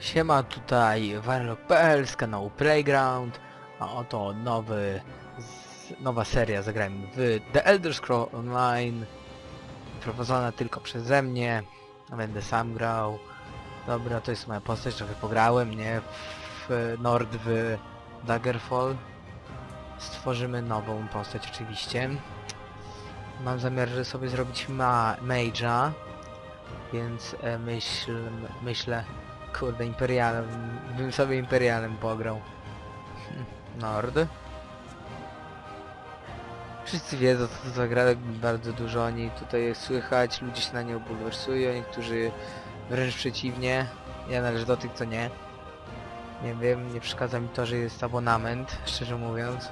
Siema, tutaj Warlock.pl z kanału Playground, a oto nowy, nowa seria Zagrajmy w The Elder Scrolls Online, prowadzona tylko przeze mnie, będę sam grał. Dobra, to jest moja postać, trochę pograłem, nie? W Nord w Daggerfall. Stworzymy nową postać oczywiście. Mam zamiar sobie zrobić ma Mage'a, więc e, myśl, myślę, kurde, Imperialem, bym sobie Imperialem pograł. Nord. Wszyscy wiedzą co to za gra, bardzo dużo o niej tutaj jest słychać, ludzie się na nią bulwersują, niektórzy wręcz przeciwnie. Ja należę do tych, co nie. Nie wiem, nie przeszkadza mi to, że jest abonament, szczerze mówiąc.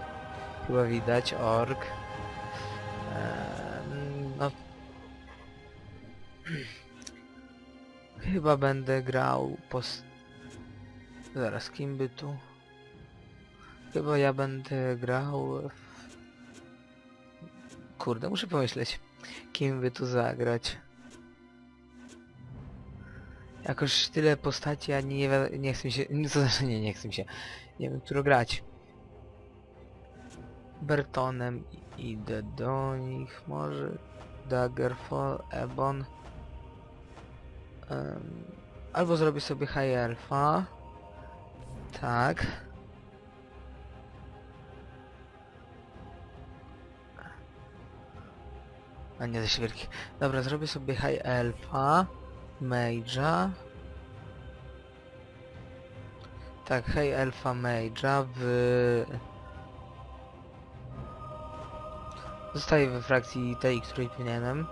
Chyba widać, org. Chyba będę grał pos... Zaraz, kim by tu... Chyba ja będę grał... Kurde, muszę pomyśleć. Kim by tu zagrać. Jakoś tyle postaci, a nie, wi- nie chcę się... Znaczy nie, nie chcę się. Nie wiem, którą grać. Bertonem idę do nich, może Daggerfall, Ebon. Em, albo zrobię sobie High Elfa. Tak. A nie, ze wielki. Dobra, zrobię sobie High Elfa. Mage'a. Tak, High Elfa Mage'a w... Zostaję we frakcji tej, której powinienem.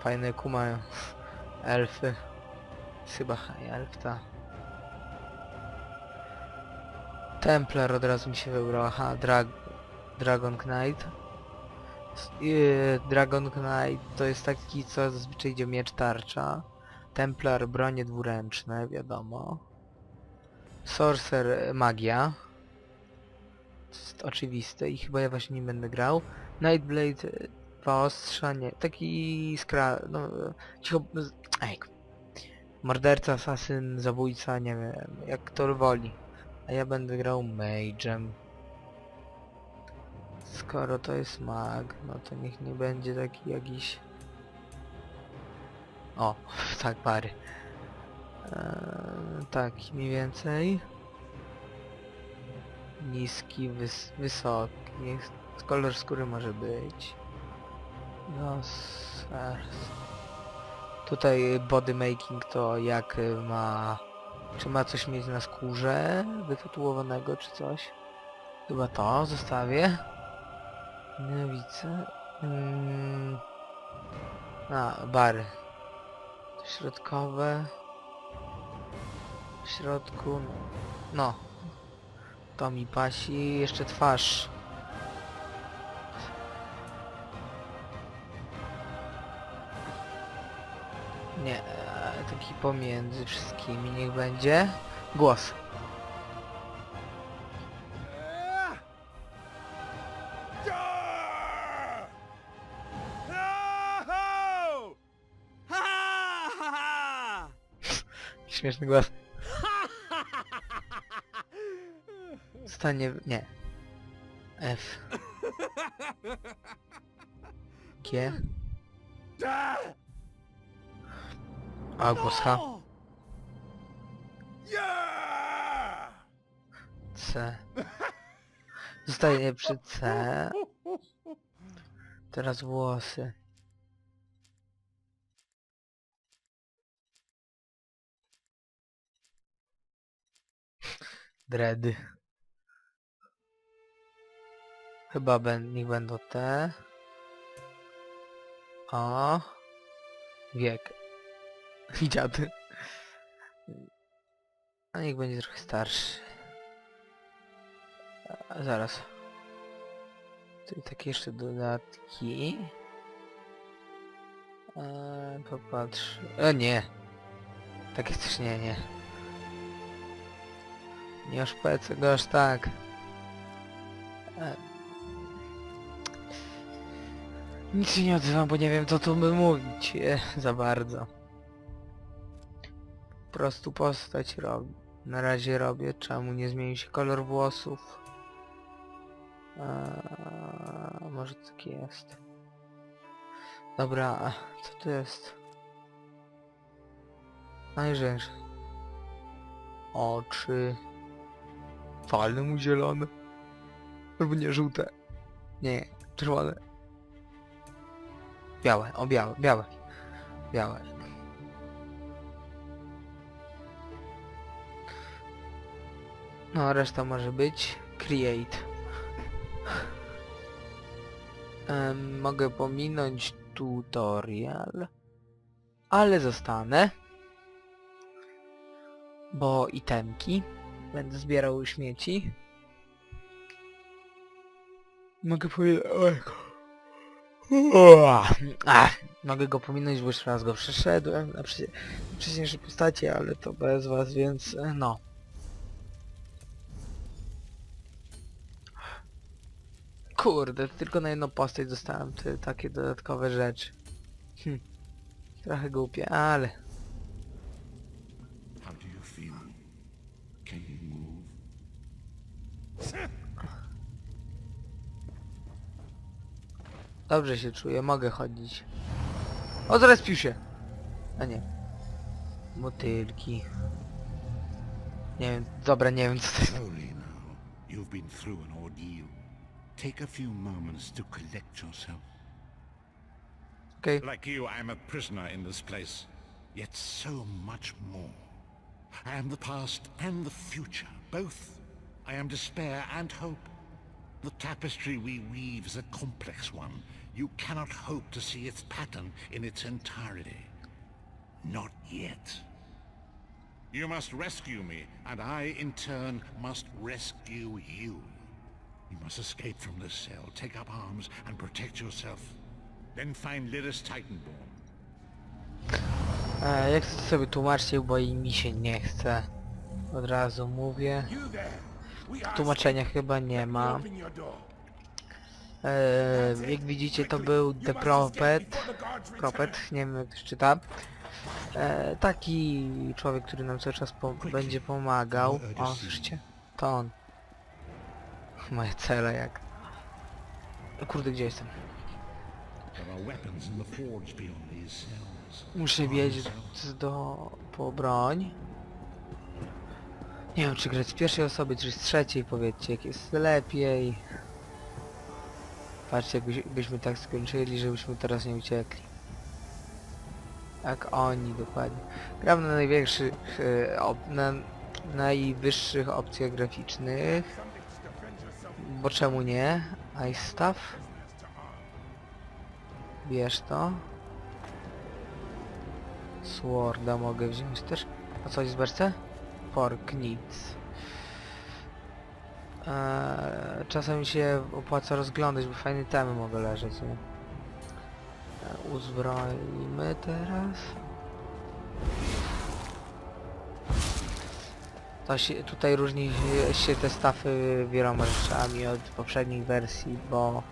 Fajne kumają. Elfy. Chyba high elf, ta. Templar od razu mi się wybrał. Aha, Drag Dragon Knight. Dragon Knight to jest taki, co zazwyczaj idzie miecz tarcza. Templar bronie dwuręczne, wiadomo. Sorcerer magia. To jest oczywiste i chyba ja właśnie nim będę grał. Nightblade e, dwa ostrza, nie, taki skra... no... cicho... Ej, morderca, asasyn, zabójca, nie wiem, jak kto woli. A ja będę grał mage'em. Skoro to jest mag, no to niech nie będzie taki jakiś... O, tak pary. Eee, tak, mniej więcej. Niski, wys wysoki. Kolor skóry może być. No, zaraz. Tutaj body making to jak ma... Czy ma coś mieć na skórze wytatuowanego czy coś? Chyba to zostawię. Nie widzę. Mm. A, bary. Środkowe. W środku, no. To mi pasi. Jeszcze twarz. Nie, e, taki pomiędzy wszystkimi niech będzie. Głos. Śmieszny głos. Stanie... nie. F. G. A, głos H. C. Zostaje przy C. Teraz włosy. Dredy. Chyba ben, niech będą te. O. Wiek. I. A niech będzie trochę starszy. A, zaraz. Tu takie jeszcze dodatki. Eee, popatrz. E, nie. Takie też nie, nie. Nie polecę go aż tak. E, nic się nie odzywam, bo nie wiem co tu by mówić e, za bardzo. Prostu postać robię. Na razie robię, czemu nie zmienił się kolor włosów. Eee, może taki jest. Dobra, co to jest? Najrzęszy. Oczy. Fajne mu zielone. Albo nie żółte. Nie, czerwone. Białe, o białe, białe. Białe. No, reszta może być. Create. Em, mogę pominąć tutorial. Ale zostanę. Bo itemki. Będę zbierał śmieci. Mogę powiedzieć... Ach, mogę go pominąć, bo już raz go przeszedłem na wcze- wcześniejszej postaci, ale to bez was, więc e, no. Kurde, tylko na jedną postać dostałem te takie dodatkowe rzeczy. Hm. Trochę głupie, ale... How do you feel? Can you move? Dobrze się czuję, mogę chodzić. O, zrespił się! A nie. Motylki. Nie wiem, dobra, nie wiem co to jest. Slowly now. You've been through an ordeal. Take a few moments to collect yourself. Okej. Like you, I am a prisoner in this place. Yet so much more. I am the past and the future, both. I am despair and hope. The tapestry we weave is a complex one. You cannot hope to see its pattern in its entirety. Not yet. You must rescue me, and I, in turn, must rescue you. You must escape from this cell, take up arms, and protect yourself. Then find Lyris Titanborn. E, jak to sobie tłumaczcie, bo i mi się nie chce. Od razu mówię. Tłumaczenia chyba nie ma. E, jak widzicie to był The Prophet. Prophet, nie wiem jak to się czyta. E, taki człowiek, który nam cały czas po będzie pomagał. O, słyszycie? To on. Moje cele jak... O Kurde, gdzie jestem? Muszę wiedzieć do... po broń. Nie wiem czy grać z pierwszej osoby, czy z trzeciej, powiedzcie, jak jest lepiej. Patrzcie, jakbyś, byśmy tak skończyli, żebyśmy teraz nie uciekli. Jak oni, dokładnie. Gram na największych, e, na najwyższych opcjach graficznych. Bo czemu nie? Ice Stuff. Bierz to. Sworda mogę wziąć też. A coś z berce? Pork nic. Eee, czasem się opłaca rozglądać, bo fajne temy mogą leżeć, nie? Eee, uzbroimy teraz. To się, tutaj różni się- te stafy wieloma rzeczami od poprzednich wersji, bo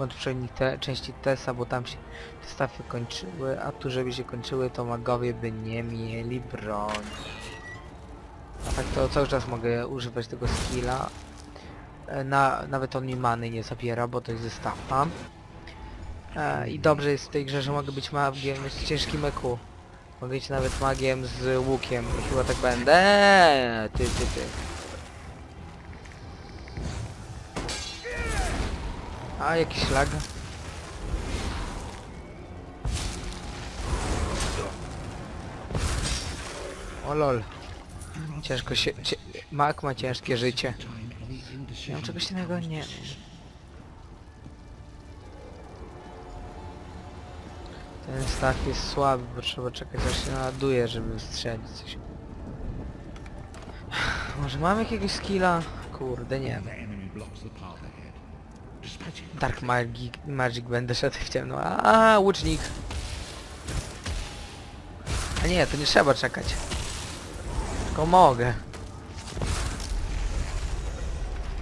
od poprzednich te, części TESA, bo tam się te stafy kończyły, a tu żeby się kończyły, to magowie by nie mieli broni. A tak to cały czas mogę używać tego skilla. E, Na, nawet on mi many nie zabiera, bo to jest zestawa. E, I dobrze jest w tej grze, że mogę być magiem z ciężkim EQ. Mogę być nawet magiem z łukiem. Chyba tak będę. Eee, Ty, ty, ty. A, jakiś lag. O lol. Ciężko się... Cie, ma ciężkie życie. Ja mam czegoś innego nie. Ten staw jest słaby, bo trzeba czekać aż się naładuje, żeby strzelić coś. Może mam jakiegoś skilla? Kurde, nie. Dark Magic, Magic będę szedł w ciemno. A, łucznik! A nie, to nie trzeba czekać. Tylko mogę.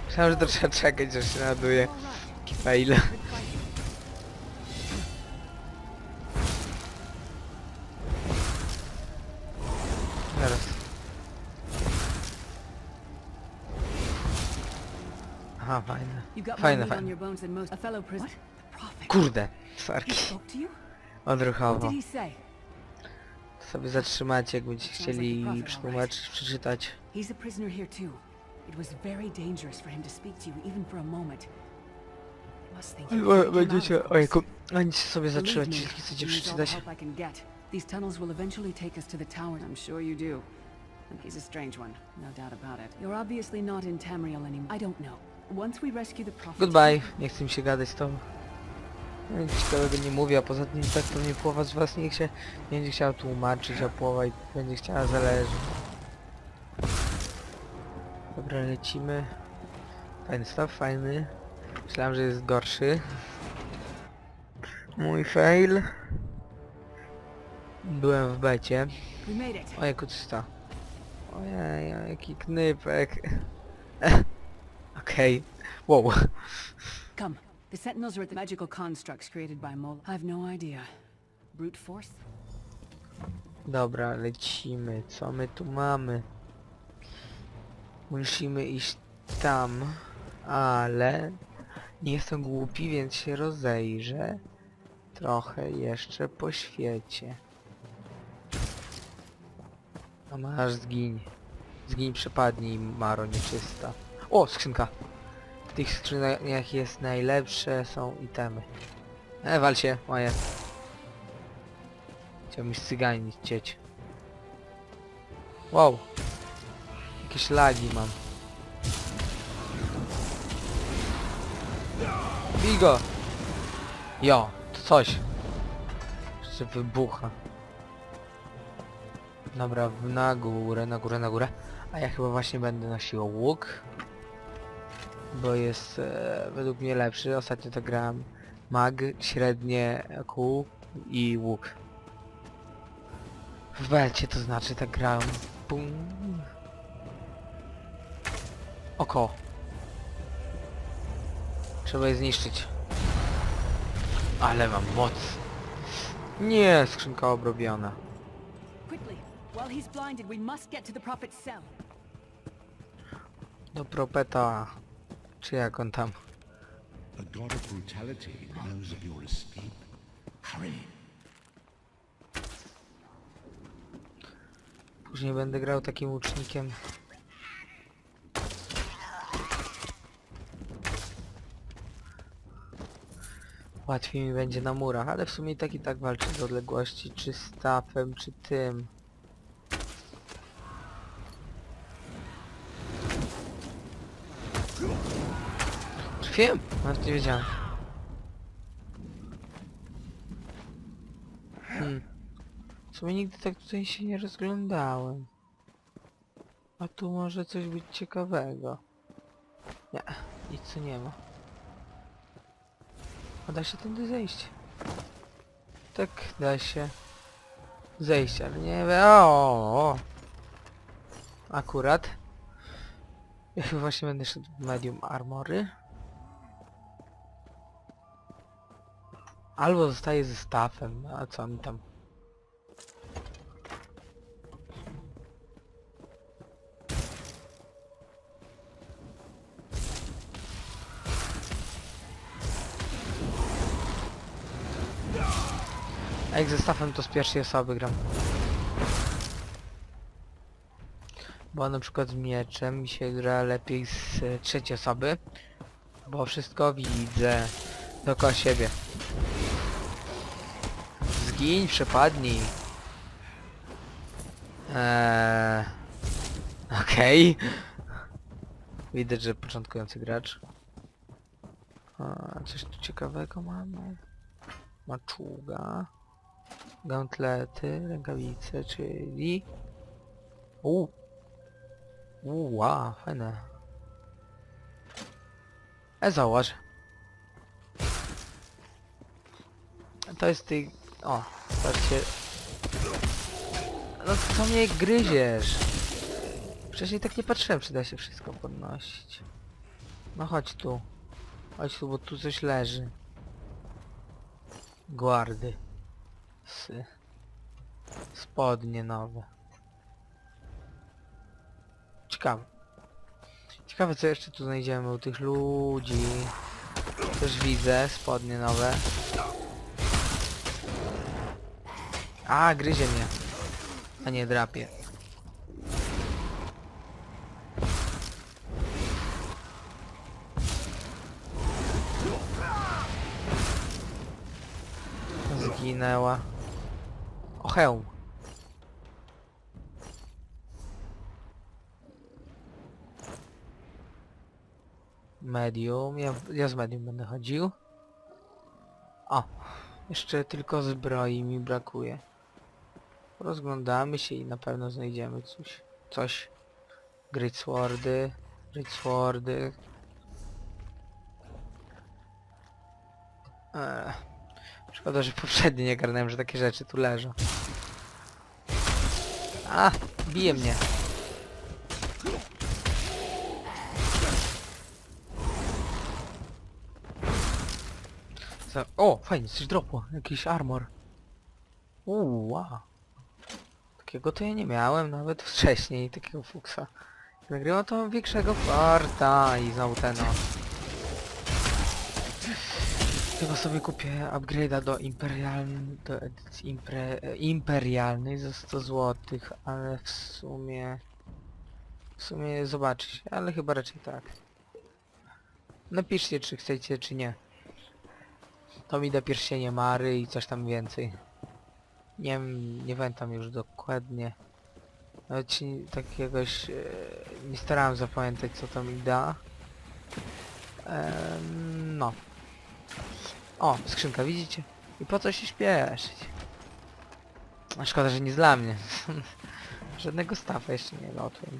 Myślałem, że to trzeba czekać, aż się. Taki fail. The prophet. Kurde, sarki. to Odruchowo. Sobie zatrzymacie, jak będziecie chcieli przetłumaczyć, przeczytać. He's a prisoner here too. It was very dangerous for him to speak to you, even for a moment. I must think you Be- can take him out Będziecie, ojejku, this. będziecie sobie zatrzymać, jeśli chcecie I need all the przeczytać. help I can get. These tunnels will eventually take us to the tower. I'm sure you do. And he's a strange one, no doubt about it. You're obviously not in Tamriel anymore. I don't know. Goodbye, nie chcę mi się gadać z. No Nic ciekawego nie mówię, a poza tym tak pewnie połowa z was nie, chce, nie będzie chciała tłumaczyć, a połowa i będzie chciała zależy. Dobra, lecimy. Fajny staw, fajny. Myślałem, że jest gorszy. Mój fail. Byłem w becie. Co to? Ojej, jaki knypek. Okej. Wow. Come. The Sentinels are at the magical constructs created by Mol. I've no idea. Brute force? Dobra, lecimy. Co my tu mamy? Musimy iść tam, ale nie jestem głupi, więc się rozejrzę trochę jeszcze po świecie. A masz zgiń. Zgiń, przepadnij, Maro nieczysta. O, skrzynka! W tych skrzyniach jest najlepsze są itemy. E, wal się, moje. Chciałbym cyganić cieć. Wow. Jakieś lagi mam. Bigo! Jo, to coś. Jeszcze wybucha. Dobra, na górę, na górę, na górę. A ja chyba właśnie będę nosił łuk. Bo jest e, według mnie lepszy. Ostatnio to grałem mag, średnie kół i łuk. W becie to znaczy tak grałem. Pum. Oko. Trzeba je zniszczyć. Ale mam moc. Nie, skrzynka obrobiona. Quickly! While he's blinded, we must get to the prophet's cell. Do propeta. Czy jak on tam? The god of brutality knows of your escape. Hurry. Później będę grał takim łucznikiem. Łatwiej mi będzie na murach, ale w sumie i tak i tak walczę z odległości, czy stafem, czy tym. Wiem, nawet nie wiedziałem. Hmm. W sumie nigdy tak tutaj się nie rozglądałem. A tu może coś być ciekawego. Nie, nic tu nie ma. A da się tędy zejść. Tak, da się. Zejść, ale nie wiem. O. Akurat. Ja chyba właśnie będę szedł medium armory. Albo zostaję ze stafem, a co mi tam A jak ze stafem to z pierwszej osoby gram. Bo na przykład z mieczem mi się gra lepiej z e, trzeciej osoby. Bo wszystko widzę dookoła siebie. Zgiń, przepadnij. Eee... Okej. Widać, że początkujący gracz. A, coś tu ciekawego mamy. Maczuga. Gauntlety, rękawice, czyli... Uuu. Wow, fajne. E, zauważ. To jest ty... O, patrzcie. No co mnie gryziesz? Wcześniej tak nie patrzyłem, czy da się wszystko podnosić. No chodź tu. Chodź tu, bo tu coś leży. Guardy. Psy. Spodnie nowe. Ciekawe. Ciekawe co jeszcze tu znajdziemy u tych ludzi. Też widzę spodnie nowe. A, gryzie mnie. A nie, drapie. Zginęła. O, hełm. Medium. Ja, ja z medium będę chodził. O. Jeszcze tylko zbroi mi brakuje. Rozglądamy się i na pewno znajdziemy coś. Coś. Great Swordy. Great Swordy. Eee. Szkoda, że poprzednio nie garnąłem, że takie rzeczy tu leżą. A! Bije mnie. O! Fajnie, coś dropło. Jakiś armor. Uuu, wow. Takiego to ja nie miałem nawet wcześniej, takiego fuksa. Jak nagrywam to większego farta i znowu ten. Chyba sobie kupię upgrade'a do imperialnej, do edycji impre, imperialnej za 100 zł, ale w sumie... W sumie zobaczyć, ale chyba raczej tak. Napiszcie czy chcecie czy nie. To mi da pierścienie Mary i coś tam więcej. Nie wiem, nie pamiętam już dokładnie. Nawet się takiegoś... E, nie starałem zapamiętać co to mi da. Em, no. O, skrzynka, widzicie? I po co się śpieszyć? Szkoda, że nie dla mnie. Żadnego stafa jeszcze nie lotłem.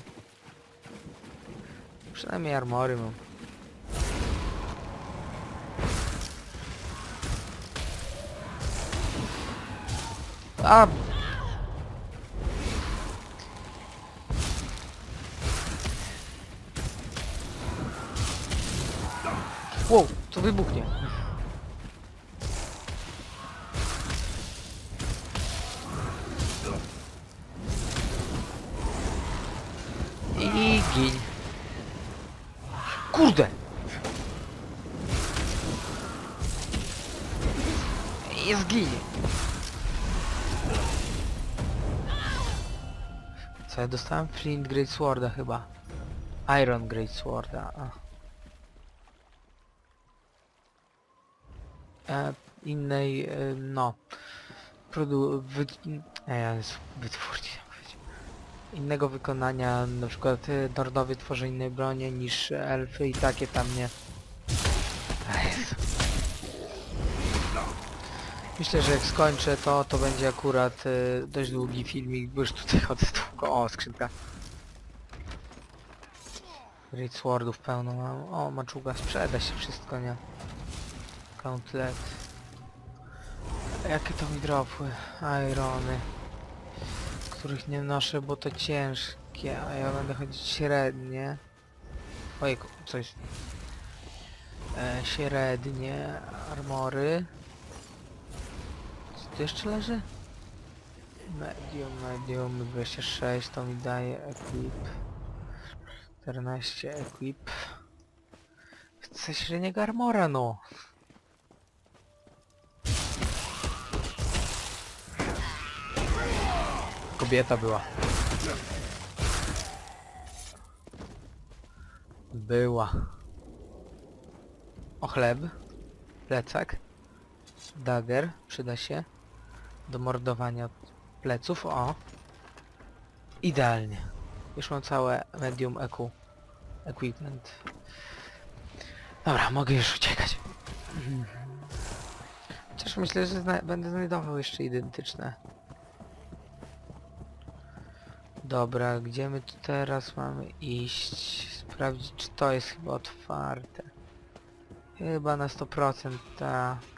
Przynajmniej armory mam. A! Wow, to wybuchnie. I gin. Kurde! I zginie. Co ja dostałem? Flint Great Sworda chyba. Iron Great Sworda. E, innej, e, no. Produ... Wy... E, wytwórni. Innego wykonania, na przykład e, Nordowie tworzą inne bronie niż elfy i takie tam nie. Myślę, że jak skończę to, to będzie akurat e, dość długi filmik, bo już tutaj chodzę długo. O, skrzynka. Great Swordów pełno mam. O, maczuga, sprzeda się wszystko, nie? Gauntlet. A Jakie to mi dropły? Irony. Których nie noszę, bo to ciężkie, a ja będę chodzić średnie. Ojejku, coś. E, średnie armory. Tu jeszcze leży? Medium, medium, 26 to mi daje equip. 14 equip. Chcę średniego armora, no. Kobieta była. Była. O chleb. Plecak. Dagger. Przyda się. Do mordowania pleców. O. Idealnie. Już mam całe medium EQ. Equipment. Dobra, mogę już uciekać. Chociaż myślę, że zna będę znajdował jeszcze identyczne. Dobra, gdzie my tu teraz mamy iść? Sprawdzić, czy to jest chyba otwarte. Chyba na 100% tak.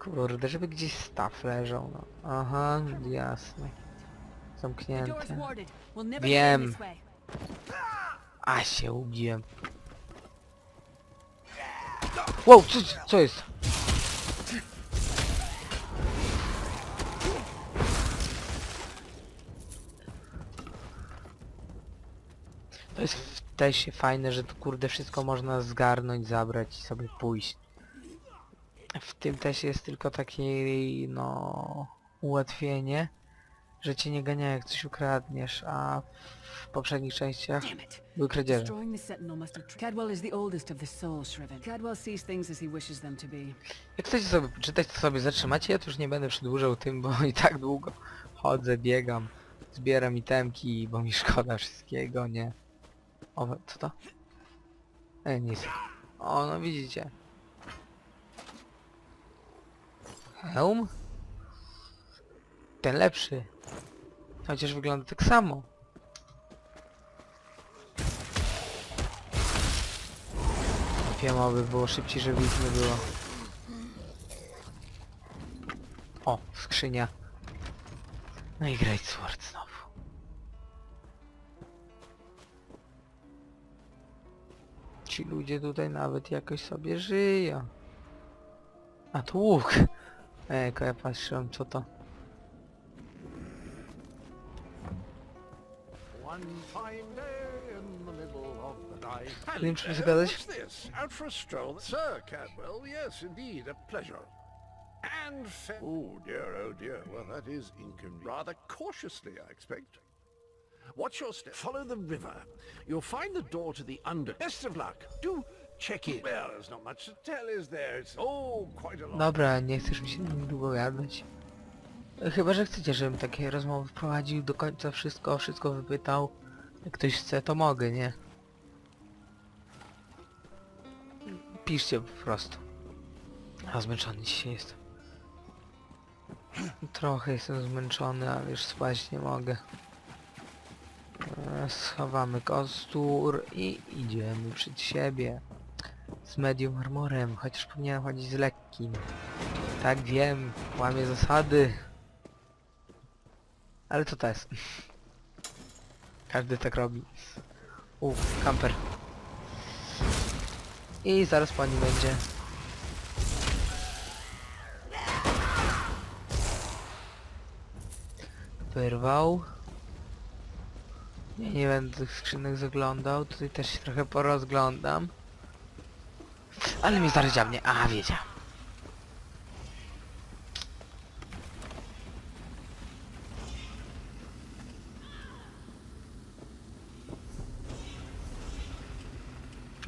Kurde, żeby gdzieś staw leżał, no. Aha, jasne. Zamknięte. Wiem. A się ubiłem. Wow, co, co jest? To jest w tesie fajne, że to kurde wszystko można zgarnąć, zabrać i sobie pójść. W tym tesie jest tylko takie no ułatwienie, że cię nie ganiają jak coś ukradniesz, a w poprzednich częściach Damn it. były kradzieże. Destroying the Sentinel must have... Cadwell is the oldest of the Soul Shriven. Cadwell sees things as he wishes them to be. Jak chcecie sobie poczytać, to sobie zatrzymacie, ja tu już nie będę przedłużał tym, bo i tak długo chodzę, biegam, zbieram itemki, bo mi szkoda wszystkiego, nie? O, co to? E, nic. O, no widzicie. Hełm? Ten lepszy. Chociaż wygląda tak samo. Wiem, aby było szybciej, żeby ich nie było. O, skrzynia. No i Great Sword znowu. Ci ludzie tutaj nawet jakoś sobie żyją. A tu łuk. Ejko, ja patrzę, co to? One fine day in the middle of the night. Nie wiem, czy zagadać. What's this? Out for a stroll? Sir Cadwell, yes, indeed, a pleasure. And fa- Oh dear, oh dear. Well, that is inconvenient. Rather cautiously, I expect. Watch your step. Follow the river. You'll find the door to the under. Best of luck. Do check in. Well, there's not much to tell, is there? It's oh, quite a lot. Dobra, nie chcesz mi się długo gadać. Chyba, że chcecie, żebym takie rozmowy prowadził do końca wszystko, wszystko wypytał. Jak ktoś chce, to mogę, nie? Piszcie po prostu. A zmęczony dzisiaj jestem. Trochę jestem zmęczony, ale już spać nie mogę. E, Schowamy kostur i idziemy przed siebie. Z medium armorem, chociaż powinienem chodzić z lekkim. Tak wiem, łamię zasady. Ale to jest? Każdy tak robi. U, kamper. I zaraz po nim będzie. Wyrwał. Nie, nie będę tych skrzynek zaglądał, tutaj też się trochę porozglądam. Ale mi zaraz mnie. A, wiedziałem.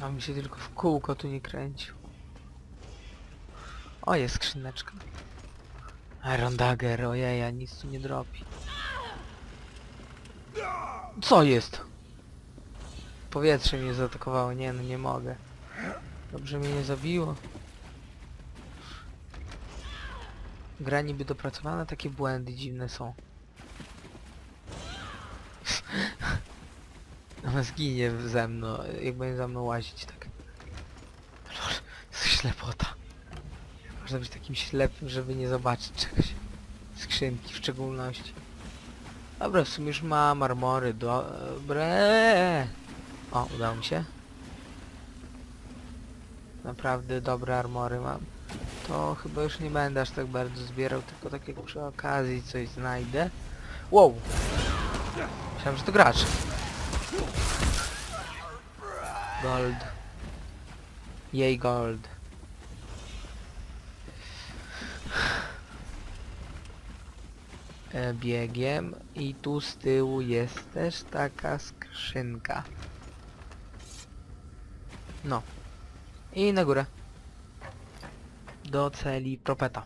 A mi się tylko w kółko tu nie kręcił. O, jest skrzyneczka. Iron Dagger, ojej, a nic tu nie dropi. Co jest? Powietrze mnie zaatakowało, nie no nie mogę. Dobrze mnie nie zabiło. Gra niby dopracowana, takie błędy dziwne są. Ona zginie ze mną, jak będzie za mną łazić tak. Lol, ślepota. Można być takim ślepym, żeby nie zobaczyć czegoś. Skrzynki w szczególności. Dobra, w sumie już mam armory, dobre. O, udało mi się. Naprawdę dobre armory mam. To chyba już nie będę aż tak bardzo zbierał, tylko tak jak przy okazji coś znajdę. Wow! Myślałem, że to gracz. Gold. Jej gold. E, biegiem i tu z tyłu jest też taka skrzynka. No. I na górę. Do celi propeta.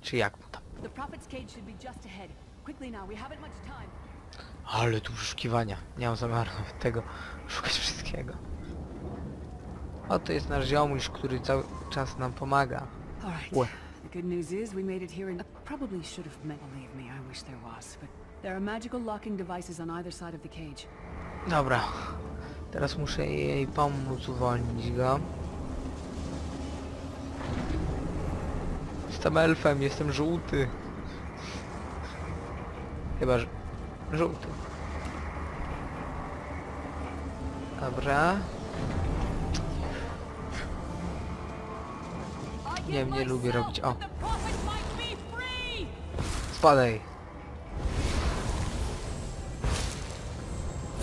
Czy jak mu tam? The Prophet's cage should be just ahead. Quickly now, we haven't much time. Ale tu poszukiwania. Nie mam zamiaru nawet tego szukać wszystkiego. Oto jest nasz ziomuś, który cały czas nam pomaga. All right. What? The good news is we made it here and I probably should have met. Believe me, I wish there was. But there are magical locking devices on either side of the cage. Dobra. Teraz muszę jej pomóc uwolnić go. Jestem elfem, jestem żółty. Chyba, że... żółty. Dobra. Nie, nie lubię robić. O, spadaj.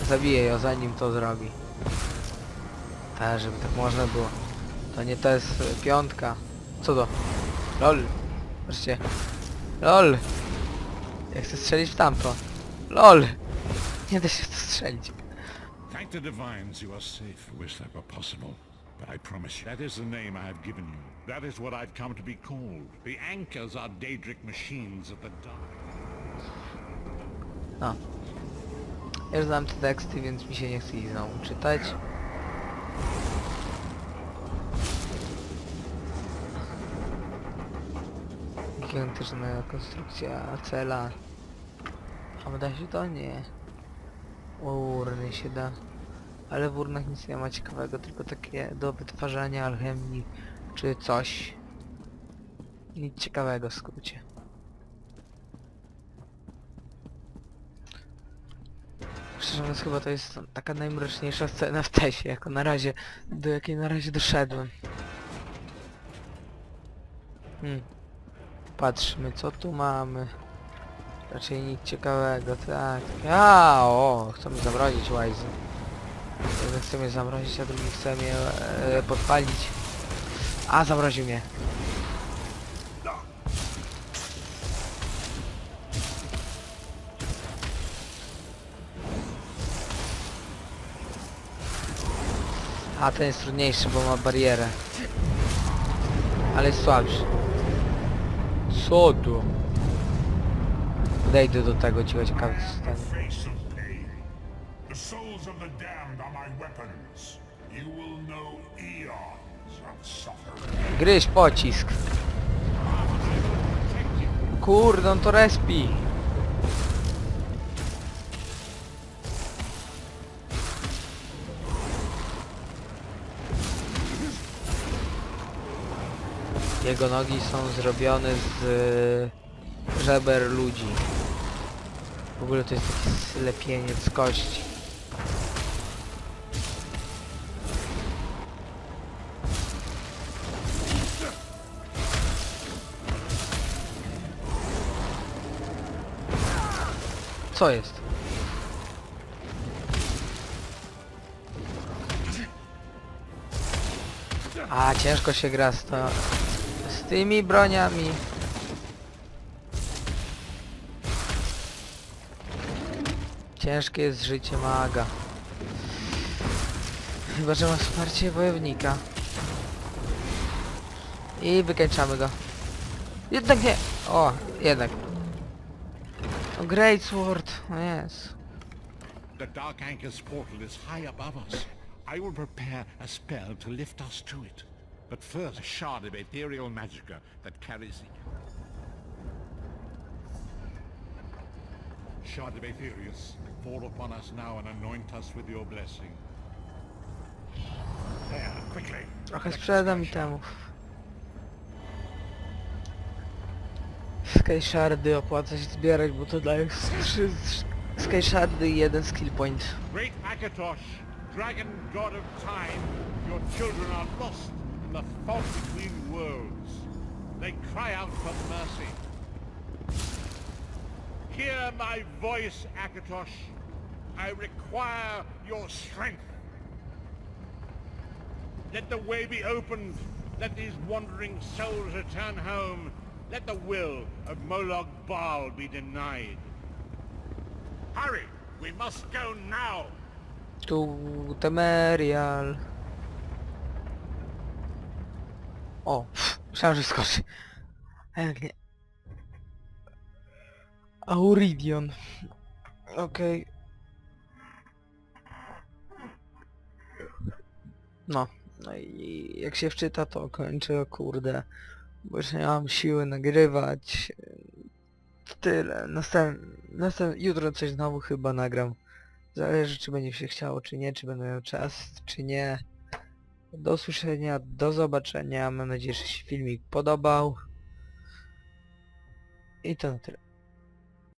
Zabiję ją zanim to zrobi. Tak, żeby tak można było. To nie to jest e, piątka. Co to? LOL. Wreszcie. LOL. Ja chcę strzelić w tamto. LOL. Nie da się w to strzelić. Thank the divines you are safe. Wish that were possible. But I promise you, that is the name I have given you. That is what I've come to be called. The anchors are Daedric machines of the dark. No. Ja znam te teksty, więc mi się nie chce ich znowu czytać. Gigantyczna konstrukcja cela. A da się to? Nie. O, urny się da. Ale w urnach nic nie ma ciekawego, tylko takie do wytwarzania alchemii czy coś. Nic ciekawego w skrócie. Szczerze mówiąc chyba to jest taka najmroczniejsza scena w tesie, jako na razie, do jakiej na razie doszedłem. Hmm. Patrzmy, co tu mamy. Raczej nic ciekawego, tak. A, o, chcę mnie zamrozić, łajzy. Jeden chce mnie zamrozić, a drugi chce mnie e, podpalić. A, zamroził mnie. A, ten jest trudniejszy, bo ma barierę. Ale jest słabszy. Co tu? Dejdę do tego, stanie. know eons of suffering. Gryź pocisk. Kurde, on to respi. Jego nogi są zrobione z y, żeber ludzi. W ogóle to jest taki slepieniec kości. Co jest? A, ciężko się gra z, to, tymi broniami. Ciężkie jest życie maga. Chyba, że ma wsparcie wojownika. I wykańczamy go. Jednak nie! O, jednak. O, Great Sword. O jest. The Dark Anchor's portal is high above us. I will prepare a spell to lift us to it. But first, a shard of ethereal magicka that carries the... Shard of Aetherius, fall upon us now and anoint us with your blessing. There, quickly. Trochę sprzedam itemów. Skyshardy opłaca się zbierać, bo to daje 3 Skyshardy i jeden skill point. Great Akatosh, dragon god of time, your children are lost in the fault between worlds. They cry out for mercy. Hear my voice, Akatosh. I require your strength. Let the way be opened. Let these wandering souls return home. Let the will of Moloch Baal be denied. Hurry! We must go now! Tu Temerial. O, pff, myślałem, że skoczy. A jak nie. Auridion. Okej. No. No i jak się wczyta to kończę, kurde. Bo już nie mam siły nagrywać. Tyle. Następ... Następ... Jutro coś znowu chyba nagram. Zależy czy będzie się chciało, czy nie, czy będę miał czas, czy nie. Do usłyszenia, do zobaczenia. Mam nadzieję, że się filmik podobał. I to na tyle.